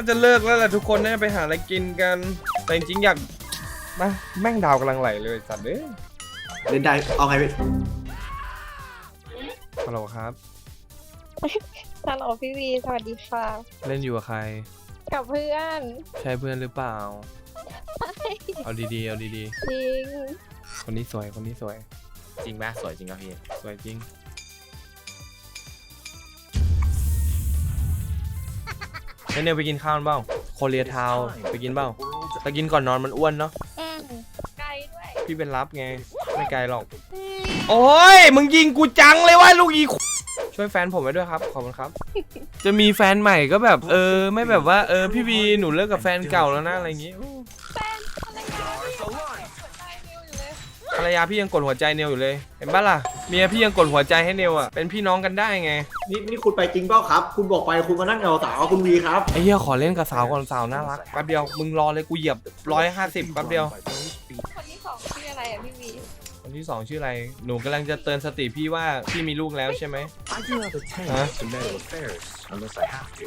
น่าจะเลิกแล้วแหละทุกคนน่าจะไปหาอะไรกินกัน แต่จริงๆอยากมาแม่งดาวกำลังไหลเลยสัตว์เอ้ยเล่นได้ เอาไงพี่ฮัลโหลครับ ฮัลโหลพี่วีสวัสดีค่ะ เล่นอยู่กับใคร กับเพื่อนใช่เพื่อนหรือเปล่า เอาดีๆ เอาดีจริง ๆ คนนี้สวยคนนี้สวย จริงปะสวยจริงครับพี่ สวยจริง เฮ้ยเนี่ยไปกินข้าวกันเปล่าโคเรียทาวน์ไปกินเปล่าแต่กินก่อนนอนมันอ้วนเนาะอืมไกลด้วยพี่เป็นรับไง ไม่ไกลหรอก โอ้ย มึงยิงกูจังเลยว่าลูกอีช่วยแฟนผมไว้ด้วยครับ ขอบคุณครับ จะมีแฟนใหม่ก็แบบ เออ ไม่แบบว่า เออ พี่วีหนูเลิกกับแฟนเก่าแล้วนะอะไรอย่างงี้ ภรรยาพี่หัวใจนิวอยู่เลยภรรยาพี่ยังกดหัวใจเนวอยู่เลย เห็นปะล่ะเมียพี่ยังกดหัวใจให้เนวอะเป็นพี่น้องกันได้ไงนี่นี่คุณไปจริงเปล่าครับ คุณบอกไปคุณมานั่งเงาสาวคุณวีครับไอ้เหี้ยขอเล่นกับสาวก่อนสาวน่ารักแป๊บเดียวมึงรอเลยกูเหยียบร้อยห้าสิบแป๊บเดียวคนที่สองชื่ออะไรอะพี่วีคนที่สองชื่ออะไรหนูกำลังจะเตือนสติพี่ว่าพี่มีลูกแล้วใช่ไหม I do have a tank Huh? to meddle affairs unless I have to.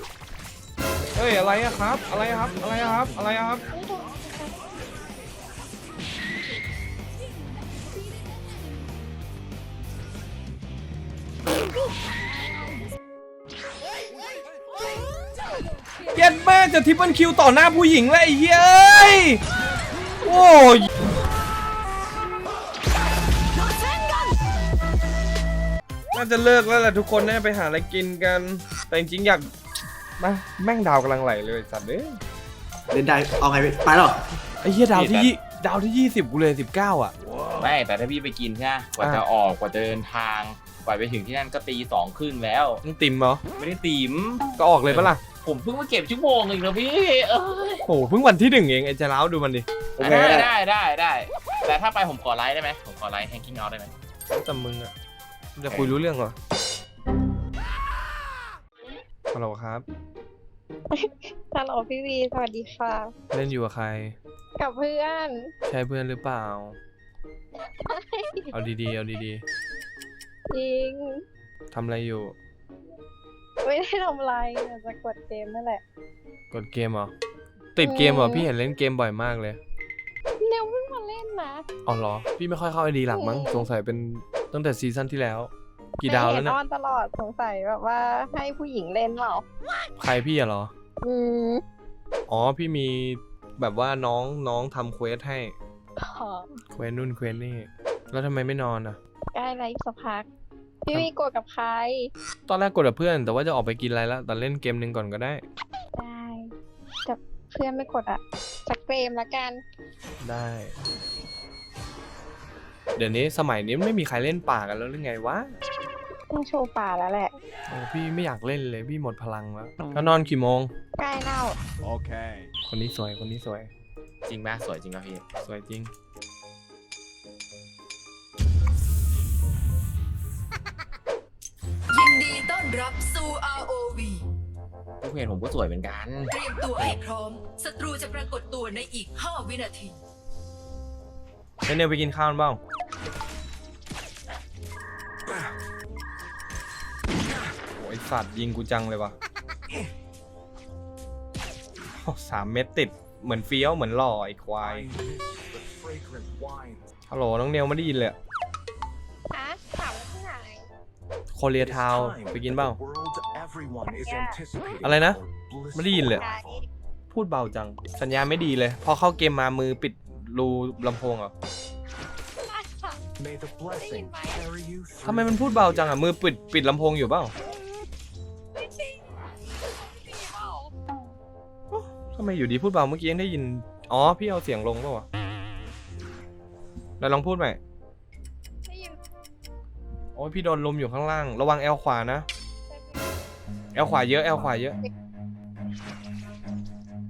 เฮ้ยอะไรอะครับ อะไรอะครับอะไรอะครับอะไรอะครับ เย็ดแม่จะทิปเปิลคิวต่อหน้าผู้หญิงแล้วไอ้เหี้ยเอ้ยโอ้ยน่าจะเลิกแล้วแหละทุกคนน่าจะไปหาอะไรกินกัน แต่จริงๆอยากมาแม่งดาวกำลังไหลเลยสัตว์เอ้ยเล่นได้ เอาไงพี่ไปหรอไอ้เหี้ยดาวที่ยี่ดาวที่ยี่สิบกูเลยสิบเก้าอะ ไม่แต่ถ้าพี่ไปกินใช่ไหมกว่าอะจะออกกว่าจะเดินทาง กว่าไปถึงที่นั่นก็ตีสองครึ่งแล้วมึงติมเหรอ ไม่ได้ตีมก็ออกเลยปะล่ะ ผมเพิ่งมาเก็บชั่วโมงเองนะพี่เอ้ยโอ้โหเพิ่งวันที่หนึ่งเองไอ้จะร้าวดูมันดิ โอเค ได้ได้ได้ได้แต่ถ้าไปผมขอไลฟ์ได้ไหมผมขอไลฟ์แฮงกิ้งเอาได้ไหมแต่มึงอะจะคุยรู้เรื่องเหรอฮัลโหลครับ ฮัลโหลพี่วีสวัสดีค่ะ เล่นอยู่กับใคร กับเพื่อน ใช่เพื่อนหรือเปล่า เอาดีๆ เอาดี จริงๆทำอะไรอยู่ ไม่ได้ทำอะไรอยากจะกดเกมนั่นแหละ กดเกมเหรอ ติดเกมเหรออืมพี่เห็นเล่นเกมบ่อยมากเลย เนวเพิ่งมาเล่นนะเอาเหรอ พี่ไม่ค่อยเข้าไอดีหลักมั้งอืมสงสัยเป็นตั้งแต่ซีซั่นที่แล้ว กี่ดาวแล้วเห็นเนี่ยออนตลอดสงสัยแบบว่าให้ผู้หญิงเล่นเปล่าใครพี่อะเหรอ อืมอ๋อ พี่มีแบบว่าน้องน้องทำเควสให้ ขอเควสนู่นเควสนี่ แล้วทำไมไม่นอนอะใกล้ไลฟ์สักพัก พี่วีกดกับใคร ตอนแรกกดกับเพื่อน แต่ว่าจะออกไปกินอะไรแล้วแต่เล่นเกมหนึ่งก่อนก็ได้ ได้แต่เพื่อนไม่กดอะสักเกมละกัน ได้ เดี๋ยวนี้สมัยนี้ไม่มีใครเล่นป่ากันแล้วหรือไงวะต้องโชว์ป่าแล้วแหละ โอ้พี่ไม่อยากเล่นเลยพี่หมดพลังแล้วก็นอนกี่โมง ใกล้เน่า Okay. คนนี้สวยคนนี้สวย จริงปะสวยจริงครับพี่ สวยจริง อนรับสู่ ROV ผู้เห็นผมก็สวยเหมือนกัน เตรียมตัวให้พร้อม ศัตรูจะปรากฏตัวในอีก 5 วินาทีเฮ้ยเนี่ยไปกินข้าวกันเปล่าโอ้ยสัตว์ยิงกูจังเลยวะโอ้สามเม็ดติด เหมือนเฟี้ยวเหมือนหล่อไอ้ควาย The fragrant wine. ฮัลโหลน้องเนวไม่ได้ยินเลยอะ คเรีย It is ทาวน์ time ไปกินเปล่า for the world everyone is Yeah. anticipating. อะไรนะ our ไม่ได้ยินเลยไกลพูดเบาจัง สัญญาณไม่ดีเลย พอเข้าเกมมามือปิดรูลำโพงเหรอ May the blessing carry you ทำไม through. มันพูดเบาจังอะ มือปิดปิดลำโพงอยู่เปล่าไม่จริงดีเปล่าทำไมอยู่ดีพูดเบาเมื่อกี้ยังได้ยิน อ๋อ พี่เอาเสียงลงเปล่าวะแล้วลองพูดใหม่ได้ยิน โอ้ยพี่โดนลมอยู่ข้างล่าง ระวังแอลขวานะ แอลขวาเยอะแอลขวาเยอะ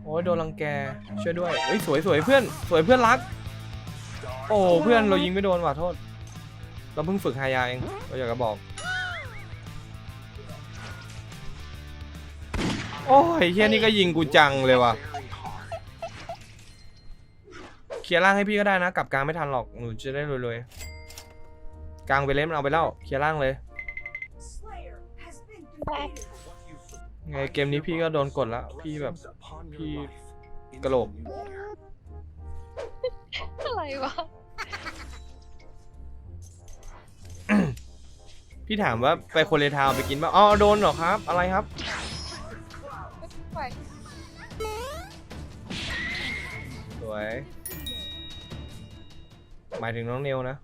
โอ้ยโดนรังแกช่วยด้วยเฮ้ยสวยสวยเพื่อนสวยเพื่อนรัก โอ้เพื่อนเรายิงไม่โดนว่ะโทษ เราเพิ่งฝึกฮายาเองเราอยากจะบอก โอ้ยเฮียนี่ก็ยิงกูจังเลยว่ะเคลียร์ล่างให้พี่ก็ได้นะกลับกลางไม่ทันหรอกหนูจะได้รวยๆ กลางไปเล่นมันเอาไปแล้วเคลียร์ล่างเลยได้ไงเกมนี้พี่ก็โดนกดแล้วพี่แบบ พี่กระโหลก อะไรวะ พี่ถามว่าไปโคเรทาวน์ไปกินป่ะอ๋อโดนเหรอครับ อะไรครับปล่อยสวย หมายถึงน้องเนวนะ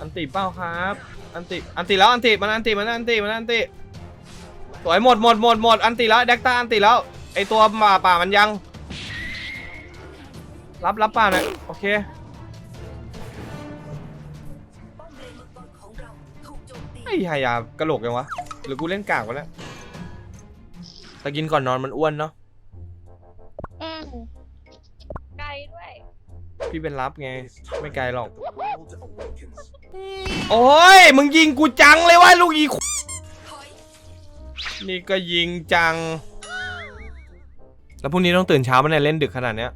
อันติเป้าครับ อันติ อันติแล้ว อันติ มันอันติ มันอันติ มันอันติ สวยหมดหมดหมดหมด อันติแล้วแดกตาอันติแล้ว ไอตัวป่าป่ามันยัง รับรับป่าหน่อยโอเคป้อมเลนมังกรของเราถูกโจมตีไอ้หายากระโหลกยังวะ หรือกูเล่นกากวะแล้วแต่กินก่อนนอนมันอ้วนเนาะ อืมไกลด้วย พี่เป็นรับไง ไม่ไกลหรอก The world awakens. โอ้ย มึงยิงกูจังเลยว่าลูกอีนี่ก็ยิงจัง แล้วพรุ่งนี้ต้องตื่นเช้ามาเนี่ยเล่นดึกขนาดเนี้ย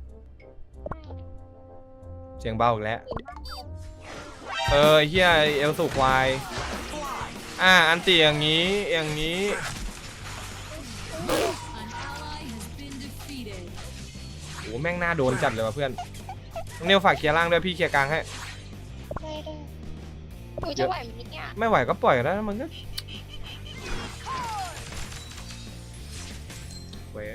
เสียงเบาอีกแล้ว เออเฮียเอลสุควาย อ่า อันตีอย่างนี้อย่างนี้ โอ้แม่งน่าโดนจัดเลยว่ะเพื่อนน้องเนวฝากเคลียร์ล่างด้วยพี่เคลียร์กลางให้ หนูจะไหวไหมเนี่ยไม่ไหวก็ปล่อยก็ได้นะมันก็เว้ย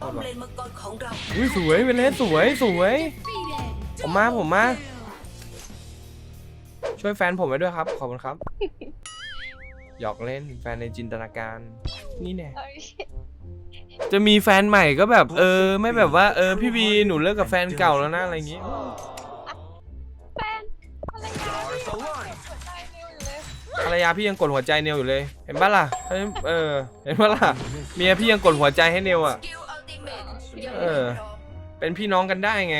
ป้อมเลนมังกรของเราอุ้ยสวยเวเลสสวยสวย ผมมาผมมา ช่วยแฟนผมไว้ด้วยครับ ขอบคุณครับ หยอกเล่นแฟนในจินตนาการ นี่แน่เอ้ยจะมีแฟนใหม่ก็แบบ เออ ไม่แบบว่า เออ พี่วีหนูเลิกกับแฟนเก่าแล้วนะอะไรอย่างงี้ ภรรยาพี่ยังกดหัวใจเนวอยู่เลย เห็นปะล่ะเฮ้ยเออ เห็นปะล่ะ เมียพี่ยังกดหัวใจให้เนวอะกิลอัลติเมทยังเอไม่อพร้อมเป็นพี่น้องกันได้ไง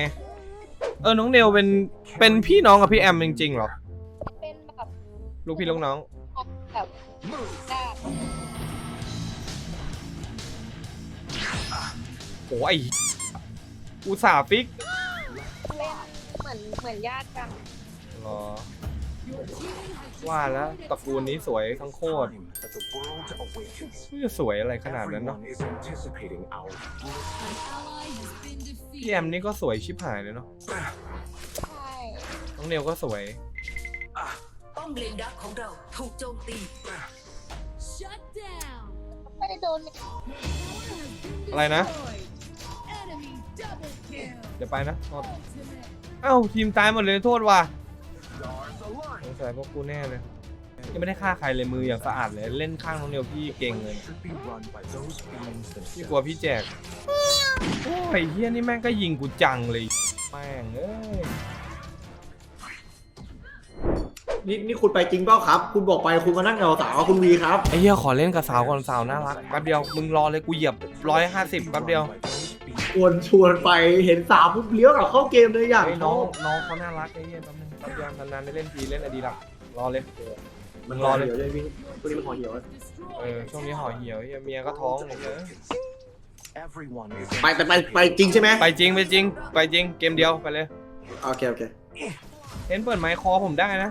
เออ น้องเนวเป็น เป็นพี่น้องกับพี่แอมจริงๆเหรอ เป็นแบบลูกพี่ลูกน้อง แบบดาบโอ้ยอุตส่าห์ฟิกเล่นเหมือนเหมือนญาติกันรอ ว่าแล้วตระกูลนี้สวยทั้งโคตร Time that the world awakens. ไม่จะสวยอะไรขนาดนั้นเนาะ Everyone is anticipating our พี่แอมนี่ก็สวยชิบหายเลยเนาะใช่น้องเนวก็สวยป้อมเลนดักของเราถูกโจมตีไม่ได้โดนอะไรนะเดี๋ยวไปนะโทษเอ้าทีมตายหมดเลยโทษว่ะ stars align. สงสัยพวกกูแน่เลยยังไม่ได้ฆ่าใครเลยมืออย่างสะอาดเลยเล่นข้างน้องเนวพี่เก่งเลย Should be run by those beings พี่กลัว themselves. พี่แจกโอ้ยเฮียนี่แม่งก็ยิงกูจังเลยแม่งเอ้ยนี่นี่คุณไปจริงเปล่าครับ คุณบอกไปคุณมานั่งเงาสาวคุณวีครับไอ้เหี้ยขอเล่นกับสาวก่อนสาวน่ารักแป๊บเดียวมึงรอเลยกูเหยียบร้อยห้าสิบ Be แป๊บ run เดียว by those beings ชวนชวนไปเห็นสาวปุ๊บเลี้ยวกลับเข้าเกมเลยอย่าง ไอ้ยน้องน้องเขาน่ารักไอ้เหี้ยแป๊บนึง แป๊บเดียวนานๆได้เล่นทีเล่นอดีหลักรอเลยมันรอเลยเดี๋ยวเลยพี่ตัวนี้มันหอเหี่ยวอะเออช่วงนี้ห่อเหี่ยวเหี้ยเมียก็ท้องไอ้เหี้ย Everyone is ไปไปไปไปจริงใช่ไหมไปจริงไปจริง ไปจริงเกมเดียวไปเลยโอเคโอเคเห็นเปิดไมค์คอผมได้นะ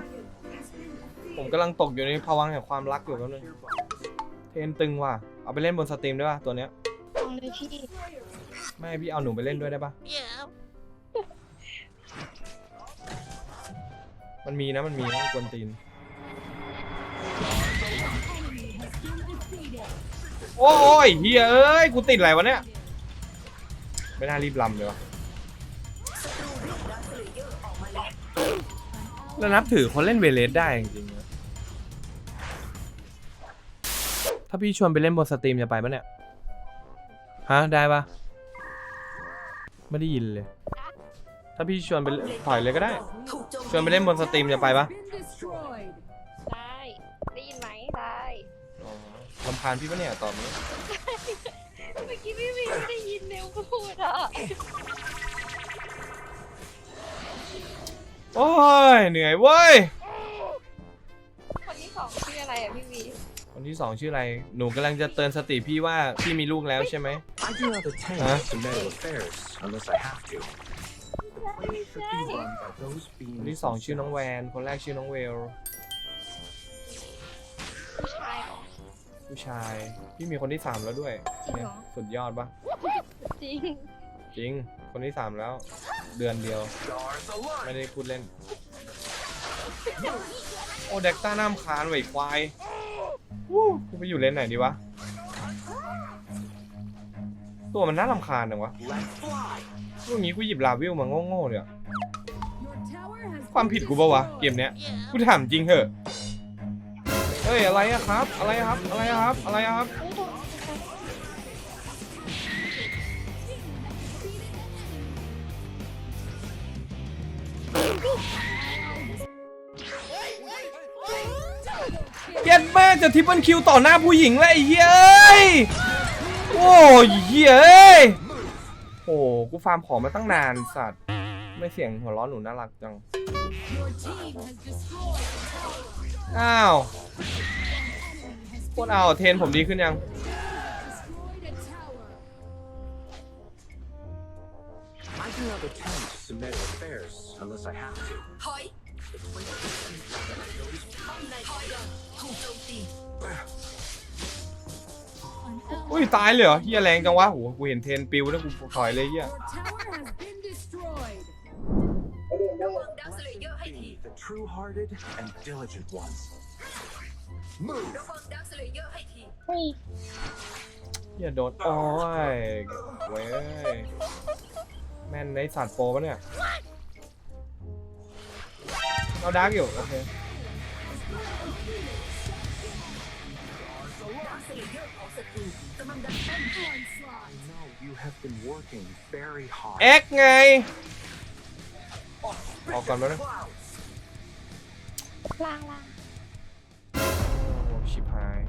ผมกำลังตกอยู่ในภวังค์แห่งความรักอยู่แป๊บนึงเทรนตึงว่ะเอาไปเล่นบนสตรีมได้ป่ะตัวเนี้ยเอาเลยพี่ ไม่พี่เอาหนูไปเล่นด้วยได้ป่ะ มันมีนะมันมีนะกวนตีน โอ้ยเฮียเอ้ย กูติดอะไรวะเนี่ย ไม่น่ารีบลำเลยวะแล้วนับถือคนเล่นเวเลสได้จริงๆนะถ้าพี่ชวนไปเล่นบนสตรีมจะไปปะเนี่ย ฮะ ได้ปะไม่ได้ยินเลย ถ้าพี่ชวนไปถอยเลยก็ได้ถ ชวนไปเล่นบนสตรีมจะไปปะได้ได้ยินไหมได้อ๋อลำพานพี่ปะเนี่ยตอบนี้ เมื่อกี้พี่วีไม่ได้ยินเนวพูดอะโอ้ยเหนื่อยเว้ย คนที่สองชื่ออะไรอะพี่วีคนที่สองชื่ออะไร หนูกำลังจะเตือนสติพี่ว่าพี่มีลูกแล้วใช่ไหม I do not attend Huh? to medical affairs unless I have to. คน beings ที่สองชื่อน้องแวน themselves. คนแรกชื่อน้องเวลผู้ชาย พี่มีคนที่สามแล้วด้วยจริงเหรอ เนี่ยสุดยอดปะจริงจริง คนที่สามแล้ว เดือนเดียว Stars align. ไม่ได้พูดเล่น โอ้เด็กต้าน้ำคานไว้ควายวู้กูไปอยู่เลนไหนดีวะ ตัวมันน่ารำคาญจังวะพวกนี้กูหยิบลาวิลมาโง่ๆเลยอะความผิดกูปะวะเกมเนี้ยกูถามจริงเหอะเฮ้ยอะไรอะครับ อะไรครับ อะไรครับ อะไรครับ เย็ดแม่จะทิปเปิลคิวต่อหน้าผู้หญิงแล้วไอเหี้ยเอ้ย อ้ยเหี้ยเอ้ยโอ้กูฟาร์มของมาตั้งนานสัตว์ ไม่เสียงหัวเร้อนหนูน่ารักจัง อ้าวโคตรเอาเทรนผมดีขึ้นยัง I do not attempt to submit affairs unless I have to. อุ้ยตายเลยเหรอเฮียแรงจังวะโหกูเห็นเทรนปิวแล้วกูถอยเลยเฮียเลเยอร์ให้ที Be the true-hearted and diligent ones. Move. เลเยเฮ้ยเฮียโดนโอ้ยเว้ยแม่นในสัตว์โปรปะเนี่ยเอาดาร์กอยู่โอเคดั กสเลเยอร์ของศัตรูกำลังดันป้อม I know you have been working very hard. เอ็กไง ออกก่อนมาเลยล่างล่างโอ้ชิบหาย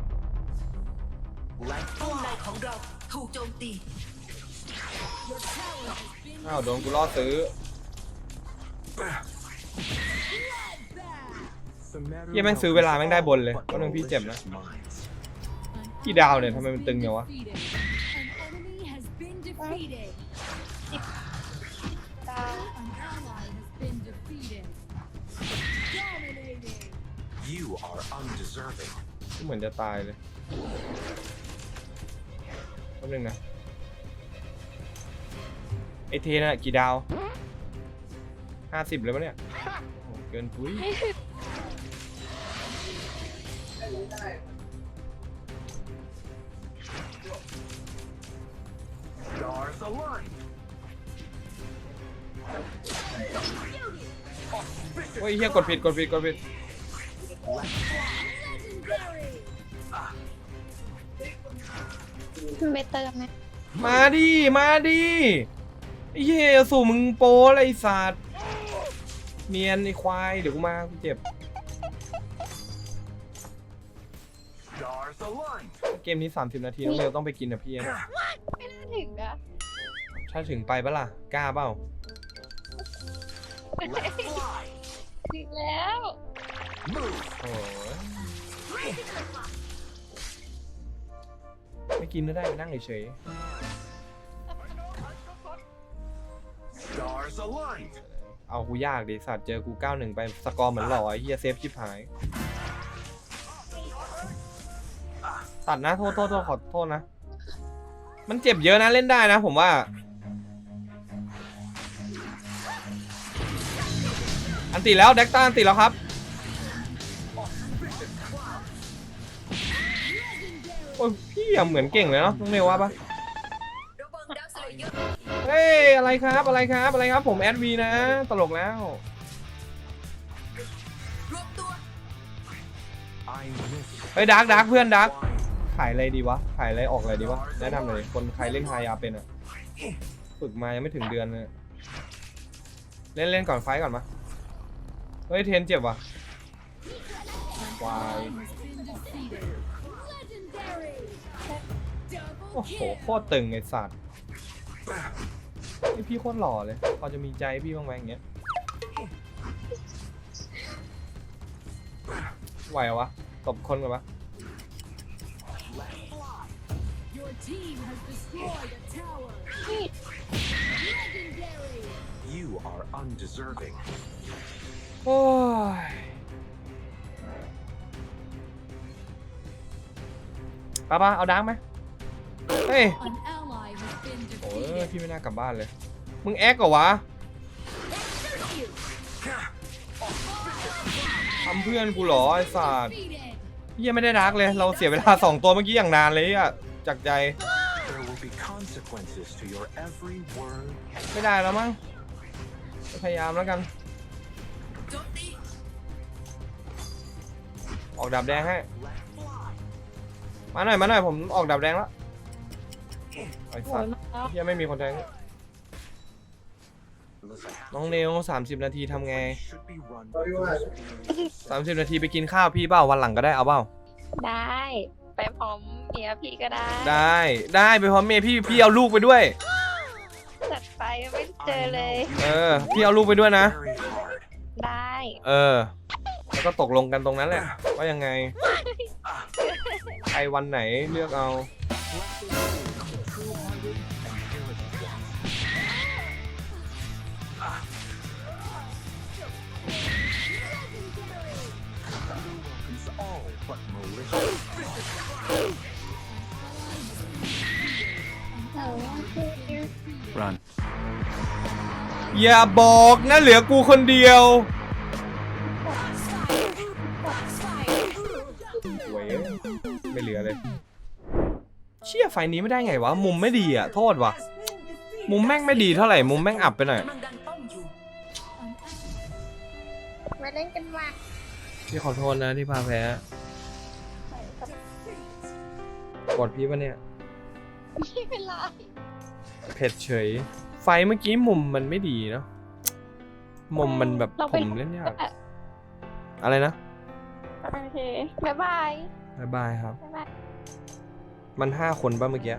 Let's ป้อมในของเราถูกโจมตี อ้าวโดนกูล่อซื้อ The matter เหี้ยแม่งซื้อเวลาแม่งได้บนเลย but ก็นึงพี่เจ็บนะ delicious minds. กี่ดาวเนี่ยทำไมมันตึงอย่างวะดาว You are undeserving. เหมือนจะตายเลยแป๊บนึงนะไอเทน่ะกี่ดาวห้าสิบเลยปะเนี่ยโอ้เกินปุ้ย Stars align. โอ้ยเฮียกดผิดกดผิดกดผิดมันไปเติมไหมมาดิมาดิไอ้เหี้ยสู่มึงโปรอะไรไอ้สัตว์เนียนไอ้ควายเดี๋ยวกูมากูเจ็บ Stars align. เกมนี้ 30 นาทีน้องเร็วต้องไปกินนะพี่นะไม่น่า ถึงอะถ้าถึงไปปะล่ะ กล้าเปล่า Let's fly. ถึงแล้ว Move. โอ้ยไม่กินก็ได้ไปนั่งเฉย Stars aligned. ๆ เอากูยากดิสัตว์เจอกู91 ไปสกอร์เหมือนหล่อไอ้เฮียเซฟชิบหาย ตัดนะ โทษโทษโทษขอโทษนะ มันเจ็บเยอะนะเล่นได้นะผมว่า อันติแล้วแดกต้าอันติแล้วครับ โอ้ยพี่อะเหมือนเก่งเลยเนาะน้องเมลว่าปะเฮ้ยอะไรครับอะไรครับอะไรครับผมแอดวีนะ ตลกแล้วเฮ้ยดาร์กดาร์กเพื่อนดาร์ก ขายอะไรดีวะ ขายอะไรออกอะไรดีวะ แนะนำหน่อยคนใครเล่นไฮยาเป็นอะฝึกมายังไม่ถึงเดือนเลย เล่นเล่นก่อนไฟท์ก่อนมา เฮ้ยเทนเจ็บว่ะวายโอ้โหโคตรตึงไอ้สัตว์ไอพี่โคตรหล่อเลย พอจะมีใจพี่บ้างไหมอย่างเงี้ย ไหวเหรอวะตบคนก่อนปะ You are undeserving. โอ้ยป้าป้าเอาดังไหมเฮ้ย An ally has been โอ้ย defeated. พี่ไม่น่ากลับบ้านเลย มึงแอคเหรอวะทำเพื่อนกูเหรอไอ้สัตว์ Defeated. เฮียไม่ได้รักเลย เราเสียเวลาสองตัวเมื่อกี้อย่างนานเลยอะ จากใจ There will be consequences to your every word. ไม่ได้แล้วมั้งพยายามแล้วกัน โจมตีออกดาบแดงให้มาหน่อยมาหน่อยผมออกดาบแดงแล้วไอ้โหสัตยว์มาแล้วเฮียไม่มีคนแทง Unless I have น้องเนล30 นาทีทำไง should be run เอาดีกว่า30 นาทีไปกินข้าวพี่เปล่าวันหลังก็ได้เอาเปล่าได้ ไปพร้อมเมียพี่ก็ได้ได้ได้ไปพร้อมเมย์พี่พี่เอาลูกไปด้วย จัดไปไม่เจอเลย เออ พี่เอาลูกไปด้วยนะ very hard. ได้เออ แล้วก็ตกลงกันตรงนั้นแหละว่ายังไงใครวันไหนเลือกเอา True-hearted and arrogant ones. Welcomes all but malicious. Run. อย่าบอกนะเหลือกูคนเดียวหวยไม่เหลือเลย เชี่ยไฟนี้ไม่ได้ไงวะ มุมไม่ดีอะ โทษวะมุมแม่งไม่ดีเท่าไหร่ มุมแม่งอับไปหน่อยกำลังดันป้อมอยู่มาเล่นกันมาพี่ขอโทษนะที่พาแพ้ กดพี่ปะเนี่ย ไม่เป็นไรเผ็ดเฉย ไฟเมื่อกี้มุมมันไม่ดีเนาะ มุมมันแบบเราผเป็นมเล่นยาก อะไรนะ โอเค บ๊ายบายบายบายครับ บ๊ายบาย มันห้าคนป่ะเมื่อกี้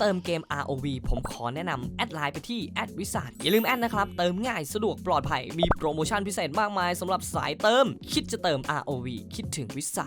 เติมเกม ROV ผมขอแนะนำแอดไลน์ไปที่แอดวิสาอย่าลืมแอดนะครับ เติมง่ายสะดวกปลอดภัยมีโปรโมชั่นพิเศษมากมายสำหรับสายเติม คิดจะเติม ROV คิดถึงวิสา